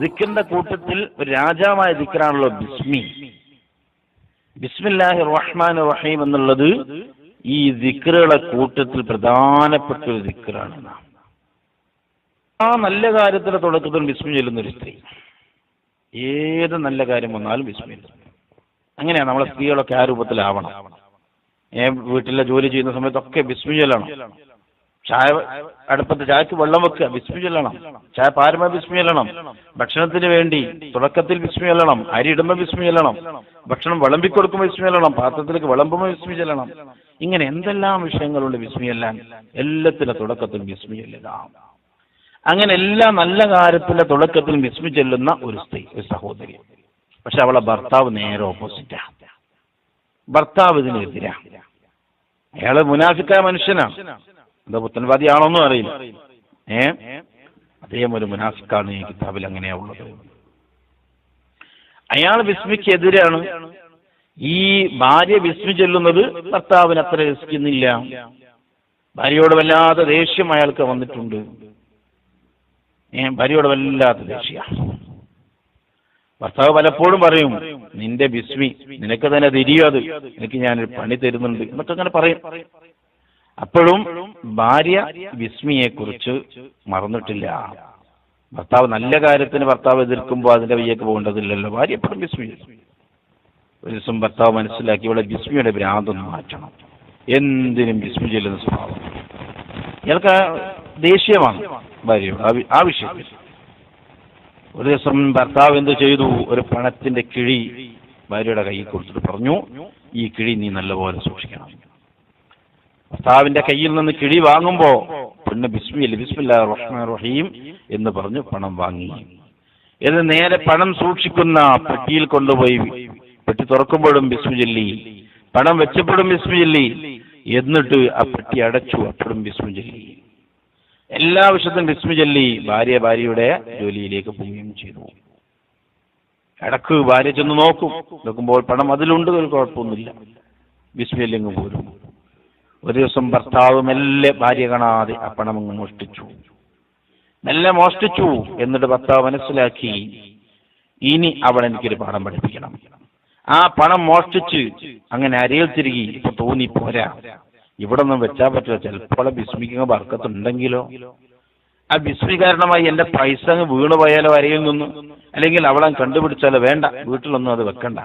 ദിക്കറിന്റെ കൂട്ടത്തിൽ രാജാവായ ദിക്കറാണല്ലോ ബിസ്മി. ബിസ്മില്ലാഹി റഹ്മാൻ റഹീം എന്നുള്ളത് ഈ ദിക്കറുകളെ കൂട്ടത്തിൽ പ്രധാനപ്പെട്ട ഒരു ദിക്കറാണ് ആ നല്ല കാര്യത്തിന്റെ തുടക്കത്തിൽ ബിസ്മി ചെല്ലുന്ന ഒരു സ്ത്രീ. ഏത് നല്ല കാര്യം വന്നാലും വിസ്മയിക്കും. അങ്ങനെയാണ് നമ്മളെ സ്ത്രീകളൊക്കെ ആ രൂപത്തിലാവണം. ഏ വീട്ടിലെ ജോലി ചെയ്യുന്ന സമയത്തൊക്കെ ബിസ്മി ചൊല്ലണം ചായ അടുപ്പത്ത് ചായക്ക് വെള്ളം വെക്കുക ബിസ്മി ചൊല്ലണം ചായ പാരമ വിസ്മയിലണം ഭക്ഷണത്തിന് വേണ്ടി തുടക്കത്തിൽ വിസ്മയിലണം അരി ഇടുമ്പോൾ വിസ്മയിലണം ഭക്ഷണം വിളമ്പി കൊടുക്കുമ്പോൾ ബിസ്മി ചൊല്ലണം പാത്രത്തിലേക്ക് വിളമ്പുമ്പോൾ ബിസ്മി ചൊല്ലണം ഇങ്ങനെ എന്തെല്ലാം വിഷയങ്ങളുണ്ട് വിസ്മയല്ലാൻ എല്ലാത്തിന്റെ തുടക്കത്തിൽ ചൊല്ലുക അങ്ങനെ എല്ലാ നല്ല കാര്യത്തിന്റെ തുടക്കത്തിൽ വിസ്മി ചെല്ലുന്ന ഒരു സ്ത്രീ ഒരു സഹോദരി. പക്ഷെ അവളെ ഭർത്താവ് നേരെ ഓപ്പോസിറ്റാ ഭർത്താവ് ഇതിനെതിരാ. അയാൾ മുനാഫിക്കായ മനുഷ്യനാണ് എന്താ പുത്തൻവാദിയാണോന്നും അറിയില്ല. ഏ? അദ്ദേഹം ഒരു മുനാഫിക്കാണ് ഈ കിതാബിൽ അങ്ങനെയാ ഉള്ളത്. അയാൾ വിസ്മിക്കെതിരാണ്. ഈ ഭാര്യ വിസ്മി ചെല്ലുന്നത് ഭർത്താവിന് അത്ര രസിക്കുന്നില്ല ഭാര്യയോട് വല്ലാതെ ദേഷ്യം അയാൾക്ക് വന്നിട്ടുണ്ട്. ഭാര്യയോട് വല്ലാത്ത ദേഷ്യ. ഭർത്താവ് പലപ്പോഴും പറയും നിന്റെ ബിസ്മി നിനക്ക് തന്നെ തിരിയോ അത്. എനിക്ക് ഞാനൊരു പണി തരുന്നുണ്ട്. എന്നൊക്കെ അങ്ങനെ പറയും. അപ്പോഴും ഭാര്യ ബിസ്മിയെ കുറിച്ച് മറന്നിട്ടില്ല. ഭർത്താവ് നല്ല കാര്യത്തിന് ഭർത്താവ് എതിർക്കുമ്പോൾ അതിന്റെ വയ്യേക്ക് പോകേണ്ടതില്ലല്ലോ. ഭാര്യ എപ്പോഴും വിസ്മി ഒരു ദിവസം ഭർത്താവ് മനസ്സിലാക്കി ഇവിടെ ബിസ്മിയുടെ ഭ്രാന്തൊന്ന് മാറ്റണം. എന്തിനും ബിസ്മി ചെല്ലുന്ന സ്വഭാവം. ഇയാൾക്ക് ദേഷ്യമാണ്. ഭാര്യയോട് ആ വിഷയം ഒരു ദിവസം ഭർത്താവ് എന്ത് ചെയ്തു? ഒരു പണത്തിന്റെ കിഴി ഭാര്യയുടെ കയ്യിൽ കൊടുത്തിട്ട് പറഞ്ഞു ഈ കിഴി നീ നല്ലപോലെ സൂക്ഷിക്കണം. ഭർത്താവിന്റെ കയ്യിൽ നിന്ന് കിഴി വാങ്ങുമ്പോ പിന്നെ ബിസ്മില്ല ബിസ്മില്ലാ റഹ്മാൻ റഹീം എന്ന് പറഞ്ഞു പണം വാങ്ങി. ഇത് നേരെ പണം സൂക്ഷിക്കുന്ന പെട്ടിയിൽ കൊണ്ടുപോയി പെട്ടി തുറക്കുമ്പോഴും ബിസ്മി ചൊല്ലി പണം വെച്ചപ്പോഴും ബിസ്മി ചൊല്ലി എന്നിട്ട് ആ പെട്ടി അടച്ചു അപ്പോഴും ബിസ്മി ചൊല്ലി എല്ലാ വിഷയത്തിലും ബിസ്മി ചൊല്ലി ഭാര്യ ഭാര്യയുടെ ജോലിയിലേക്ക് പോവുകയും ചെയ്തു. ഇടയ്ക്ക് ഭാര്യ ചെന്ന് നോക്കും. നോക്കുമ്പോൾ പണം അതിലുണ്ട് ഒരു കുഴപ്പമൊന്നുമില്ല. വിസ്മയല്ലെങ്കിൽ പോരും. ഒരു ദിവസം ഭർത്താവ് മെല്ലെ ഭാര്യ കാണാതെ ആ പണം അങ്ങ് മോഷ്ടിച്ചു. മെല്ലെ മോഷ്ടിച്ചു എന്നിട്ട് ഭർത്താവ് മനസ്സിലാക്കി ഇനി അവൾ എനിക്കൊരു പാഠം പഠിപ്പിക്കണം. ആ പണം മോഷ്ടിച്ച് അങ്ങനെ അരയിൽ തിരികെ ഇപ്പൊ തോന്നി പോരാ. ഇവിടെ ഒന്നും വെച്ചാൽ പറ്റില്ല ചിലപ്പോൾ വിസ്മിക്കുന്ന വർക്കത്തുണ്ടെങ്കിലോ ആ വിസ്മി കാരണമായി എന്റെ പൈസ അങ്ങ് വീണു പോയാലോ അരയിൽ നിന്ന്? അല്ലെങ്കിൽ അവളെ കണ്ടുപിടിച്ചാലോ? വേണ്ട. വീട്ടിലൊന്നും അത് വെക്കണ്ട.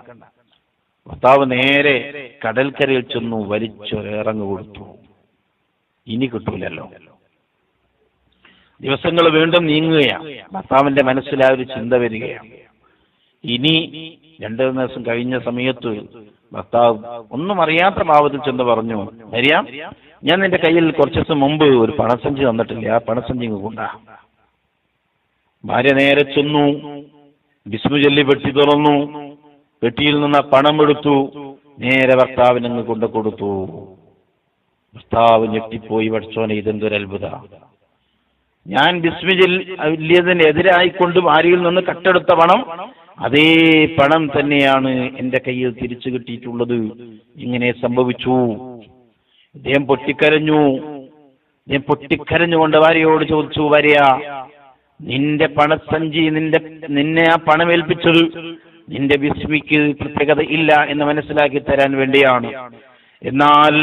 ഭർത്താവ് നേരെ കടൽക്കരയിൽ ചെന്നു വലിച്ചൊരേറങ്ങ് കൊടുത്തു. ഇനി കിട്ടൂലല്ലോ. ദിവസങ്ങൾ വീണ്ടും നീങ്ങുകയാണ് ഭർത്താവിന്റെ മനസ്സിൽ ആ ഒരു ചിന്ത വരികയാണ് ഇനി രണ്ടു ദിവസം കഴിഞ്ഞ സമയത്ത് ഭർത്താവ് ഒന്നും അറിയാത്ത ഭാവത്തിൽ ചെന്ന് പറഞ്ഞു അറിയാം ഞാൻ നിന്റെ കയ്യിൽ കുറച്ച് ദിവസം മുമ്പ് ഒരു പണസഞ്ചി തന്നിട്ടില്ല? ആ പണസഞ്ചി കൊണ്ട. ഭാര്യ നേരെ ചെന്നു ബിസ്മു ചൊല്ലി പെട്ടി തുറന്നു പെട്ടിയിൽ നിന്ന് പണം എടുത്തു നേരെ ഭർത്താവിന് അങ്ങ് കൊണ്ടു കൊടുത്തു. ഭർത്താവ് ഞെട്ടിപ്പോയി പഠിച്ചോനെ ഇതെന്തൊരു അത്ഭുത. ഞാൻ ബിസ്മിജിൽ വലിയതിനെതിരായിക്കൊണ്ട് ഭാര്യയിൽ നിന്ന് കട്ടെടുത്ത പണം അതേ പണം തന്നെയാണ് എന്റെ കയ്യിൽ തിരിച്ചു കിട്ടിയിട്ടുള്ളത്. ഇങ്ങനെ സംഭവിച്ചു. ഇദ്ദേഹം പൊട്ടിക്കരഞ്ഞു. ഇദ്ദേഹം പൊട്ടിക്കരഞ്ഞുകൊണ്ട് ഭാര്യയോട് ചോദിച്ചു ഭാര്യ നിന്റെ പണസഞ്ചി നിന്റെ നിന്നെ ആ പണം ഏൽപ്പിച്ചത് നിന്റെ വിസ്മിക്ക് പ്രത്യേകത ഇല്ല എന്ന് മനസ്സിലാക്കി തരാൻ വേണ്ടിയാണ്. എന്നാൽ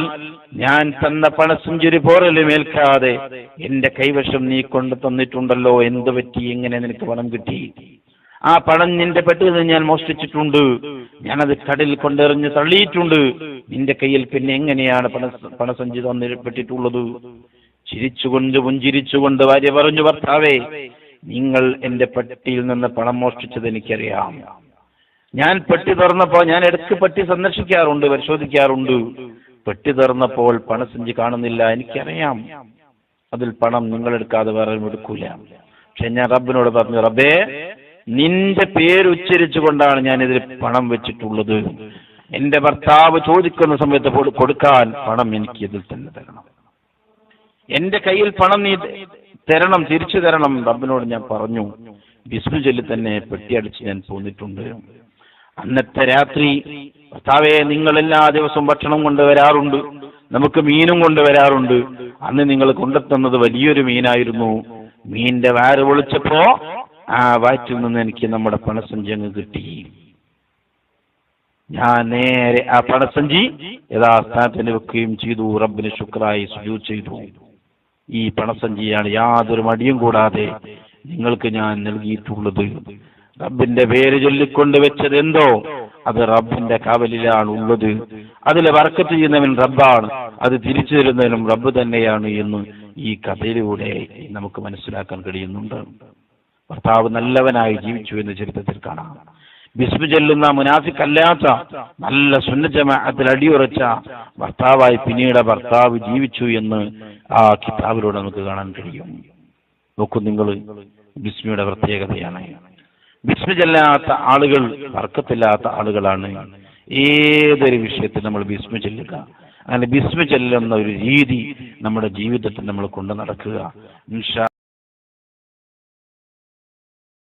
ഞാൻ തന്ന പണസഞ്ചുരി പോറലും ഏൽക്കാതെ എന്റെ കൈവശം നീ കൊണ്ട് തന്നിട്ടുണ്ടല്ലോ. എന്ത് പറ്റി? എങ്ങനെ നിനക്ക് പണം കിട്ടി? ആ പണം നിന്റെ പെട്ടിൽ നിന്ന് ഞാൻ മോഷ്ടിച്ചിട്ടുണ്ട്. ഞാനത് കടലിൽ കൊണ്ടെറിഞ്ഞ് തള്ളിയിട്ടുണ്ട്. നിന്റെ കയ്യിൽ പിന്നെ എങ്ങനെയാണ് പണ പണസഞ്ചി തന്നിപ്പെട്ടിട്ടുള്ളത് ചിരിച്ചുകൊണ്ട് പുഞ്ചിരിച്ചുകൊണ്ട് ഭാര്യ പറഞ്ഞു ഭർത്താവേ നിങ്ങൾ എന്റെ പെട്ടിയിൽ നിന്ന് പണം മോഷ്ടിച്ചത് എനിക്കറിയാം. ഞാൻ പെട്ടി തുറന്നപ്പോ ഞാൻ ഇടയ്ക്ക് പെട്ടി സന്ദർശിക്കാറുണ്ട് പരിശോധിക്കാറുണ്ട്. പെട്ടി തുറന്നപ്പോൾ പണസഞ്ചി കാണുന്നില്ല എനിക്കറിയാം. അതിൽ പണം നിങ്ങൾ എടുക്കാതെ വേറെ എടുക്കൂല. പക്ഷെ ഞാൻ റബ്ബിനോട് പറഞ്ഞു റബ്ബേ നിന്റെ പേര് ഉച്ചരിച്ചുകൊണ്ടാണ് ഞാൻ ഇതിൽ പണം വെച്ചിട്ടുള്ളത്. എന്റെ ഭർത്താവ് ചോദിക്കുന്ന സമയത്ത് കൊടുക്കാൻ പണം എനിക്ക് ഇതിൽ തന്നെ തരണം. എന്റെ കയ്യിൽ പണം നീ തരണം തിരിച്ചു തരണം റബ്ബിനോട് ഞാൻ പറഞ്ഞു. വിഷ്ണു ചൊല്ലി തന്നെ പെട്ടിയടിച്ച് ഞാൻ പോന്നിട്ടുണ്ട്. അന്നത്തെ രാത്രി ഭർത്താവെ നിങ്ങൾ എല്ലാ ദിവസവും ഭക്ഷണം കൊണ്ടുവരാറുണ്ട് നമുക്ക് മീനും കൊണ്ടുവരാറുണ്ട് അന്ന് നിങ്ങൾ കൊണ്ടെത്തുന്നത് വലിയൊരു മീനായിരുന്നു. മീനിന്റെ വാര് പൊളിച്ചപ്പോ ആ വാറ്റിൽ നിന്ന് എനിക്ക് നമ്മുടെ പണസഞ്ചി അങ്ങ് കിട്ടി. ഞാൻ നേരെ ആ പണസഞ്ചി യഥാസ്ഥാനത്തിന് വെക്കുകയും ചെയ്തു. റബ്ബിന് ശുക്രായി സുജൂ ചെയ്തു. ഈ പണസഞ്ചിയാണ് യാതൊരു മടിയും കൂടാതെ നിങ്ങൾക്ക് ഞാൻ നൽകിയിട്ടുള്ളത്. റബ്ബിന്റെ പേര് ചൊല്ലിക്കൊണ്ട് വെച്ചത് എന്തോ? അത് റബ്ബിന്റെ കാവലിലാണ് ഉള്ളത്. അതിൽ വർക്കത്ത് ചെയ്യുന്നവൻ റബ്ബാണ്. അത് തിരിച്ചു തരുന്നവനും റബ്ബ് തന്നെയാണ് എന്ന് ഈ കഥയിലൂടെ നമുക്ക് മനസ്സിലാക്കാൻ കഴിയുന്നുണ്ട്. ഭർത്താവ് നല്ലവനായി ജീവിച്ചു എന്ന് ചരിത്രത്തിൽ കാണാം. ബിസ്മു ചെല്ലുന്ന മുനാഫിക് അല്ലാത്ത നല്ല സുന്നജമാഅത്തിൽ അടിയുറച്ച ഭർത്താവായി പിന്നീട് ഭർത്താവ് ജീവിച്ചു എന്ന് ആ കിതാബിലൂടെ നമുക്ക് കാണാൻ കഴിയും. നോക്കൂ നിങ്ങൾ ബിസ്മിയുടെ പ്രത്യേകതയാണ്. ബിസ്മു ചെല്ലാത്ത ആളുകൾ വർക്കത്തില്ലാത്ത ആളുകളാണ്. ഏതൊരു വിഷയത്തിൽ നമ്മൾ ബിസ്മി ചെല്ലുക? അങ്ങനെ ബിസ്മി ചെല്ലുന്ന ഒരു രീതി നമ്മുടെ ജീവിതത്തിൽ നമ്മൾ കൊണ്ടു നടക്കുക.